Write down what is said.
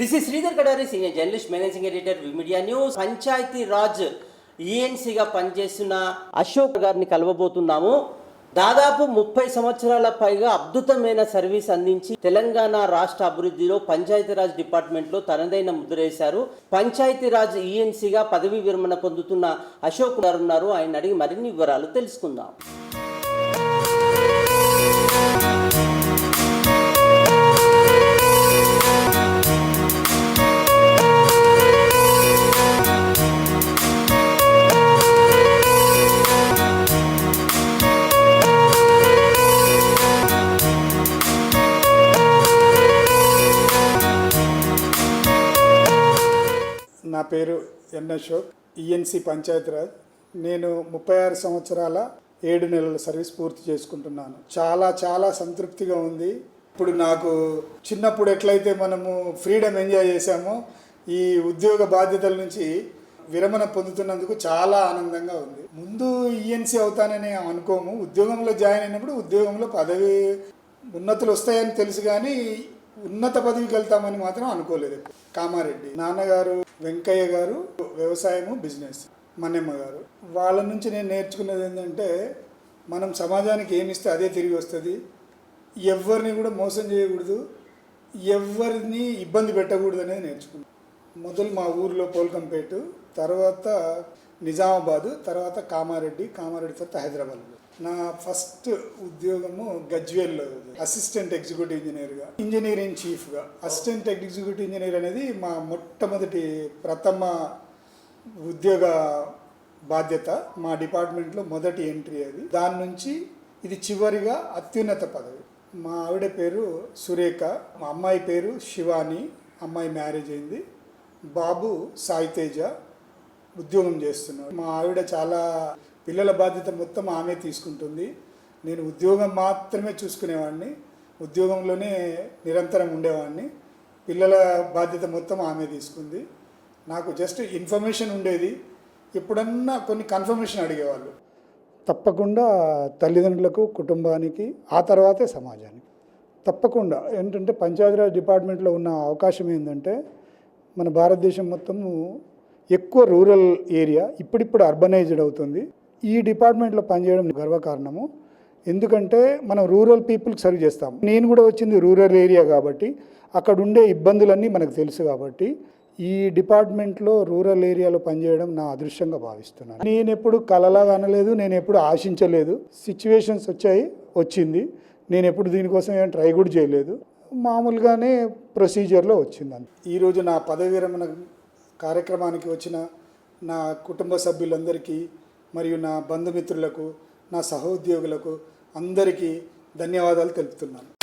This is Sridhar Kadari senior journalist managing editor media news Panchayati Raj ఈఎన్సీగా పనిచేస్తున్న అశోక్ గారిని కలవబోతున్నాము. దాదాపు ముప్పై సంవత్సరాల పైగా అద్భుతమైన సర్వీస్ అందించి తెలంగాణ రాష్ట్ర అభివృద్ధిలో పంచాయతీరాజ్ డిపార్ట్మెంట్లో తనదైన ముద్రేశారు పంచాయతీరాజ్ ఈఎన్సీగా పదవీ విరమణ పొందుతున్న అశోక్ గారు ఉన్నారు. ఆయన అడిగి మరిన్ని వివరాలు తెలుసుకుందాం. నా పేరు ఎన్ అశోక్ ఈఎన్సి పంచాయతీరాజ్. నేను ముప్పై ఆరు సంవత్సరాల ఏడు నెలల సర్వీస్ పూర్తి చేసుకుంటున్నాను. చాలా చాలా సంతృప్తిగా ఉంది. ఇప్పుడు నాకు చిన్నప్పుడు ఎట్లయితే మనము ఫ్రీడమ్ ఎంజాయ్ చేశామో ఈ ఉద్యోగ బాధ్యతల నుంచి విరమణ పొందుతున్నందుకు చాలా ఆనందంగా ఉంది. ముందు ఈఎన్సి అవుతానని అనుకోము. ఉద్యోగంలో జాయిన్ అయినప్పుడు ఉద్యోగంలో పదవి ఉన్నతులు వస్తాయని తెలుసు కానీ ఉన్నత పదవికి వెళ్తామని మాత్రం అనుకోలేదు కామారెడ్డి. నాన్నగారు వెంకయ్య గారు వ్యవసాయము బిజినెస్. మన్నెమ్మ గారు. వాళ్ళ నుంచి నేను నేర్చుకున్నది ఏంటంటే మనం సమాజానికి ఏమిస్తే అదే తిరిగి వస్తుంది. ఎవరిని కూడా మోసం చేయకూడదు. ఎవరిని ఇబ్బంది పెట్టకూడదు అనేది నేర్చుకున్నాను. మొదలు మా ఊర్లో పోల్కంపేట తర్వాత నిజామాబాదు తర్వాత కామారెడ్డి కామారెడ్డి తర్వాత హైదరాబాద్. నా ఫస్ట్ ఉద్యోగము గజ్వేల్లో అసిస్టెంట్ ఎగ్జిక్యూటివ్ ఇంజనీర్గా ఇంజనీరింగ్ చీఫ్గా అసిస్టెంట్ ఎగ్జిక్యూటివ్ ఇంజనీర్ అనేది మా మొట్టమొదటి ప్రథమ ఉద్యోగ బాధ్యత. మా డిపార్ట్మెంట్లో మొదటి ఎంట్రీ అది. దాని నుంచి ఇది చివరిగా అత్యున్నత పదవి. మా ఆవిడ పేరు సురేఖ మా అమ్మాయి పేరు శివాని అమ్మాయి మ్యారేజ్ అయింది. బాబు సాయితేజ ఉద్యోగం చేస్తున్నాడు. మా ఆవిడ చాలా పిల్లల బాధ్యత మొత్తం ఆమె తీసుకుంటుంది. నేను ఉద్యోగం మాత్రమే చూసుకునేవాడిని. ఉద్యోగంలోనే నిరంతరం ఉండేవాడిని. పిల్లల బాధ్యత మొత్తం ఆమె తీసుకుంది. నాకు జస్ట్ ఇన్ఫర్మేషన్ ఉండేది. ఎప్పుడన్నా కొన్ని కన్ఫర్మేషన్ అడిగేవాళ్ళు. తప్పకుండా తల్లిదండ్రులకు కుటుంబానికి ఆ తర్వాతే సమాజానికి. తప్పకుండా. ఏంటంటే పంచాయతీరాజ్ డిపార్ట్మెంట్లో ఉన్న అవకాశం ఏంటంటే మన భారతదేశం మొత్తము ఎక్కువ రూరల్ ఏరియా ఇప్పుడిప్పుడు అర్బనైజ్డ్ అవుతుంది. ఈ డిపార్ట్మెంట్లో పనిచేయడం గర్వకారణము. ఎందుకంటే మనం రూరల్ పీపుల్కి సర్వ్ చేస్తాం. నేను కూడా వచ్చింది రూరల్ ఏరియా కాబట్టి అక్కడ ఉండే ఇబ్బందులన్నీ మనకు తెలుసు కాబట్టి ఈ డిపార్ట్మెంట్లో రూరల్ ఏరియాలో పనిచేయడం నా అదృష్టంగా భావిస్తున్నాను. నేను ఎప్పుడు కలలాగా అనలేదు నేను ఎప్పుడు ఆశించలేదు. సిచ్యువేషన్స్ వచ్చాయి వచ్చింది. నేను ఎప్పుడు దీనికోసం ఏం ట్రై కూడా చేయలేదు. మామూలుగానే ప్రొసీజర్లో వచ్చింది అంతే. ఈరోజు నా పదవి విరమణ కార్యక్రమానికి వచ్చిన నా కుటుంబ సభ్యులందరికీ మరియు నా బంధుమిత్రులకు నా సహోద్యోగులకు అందరికీ ధన్యవాదాలు తెలుపుతున్నాను.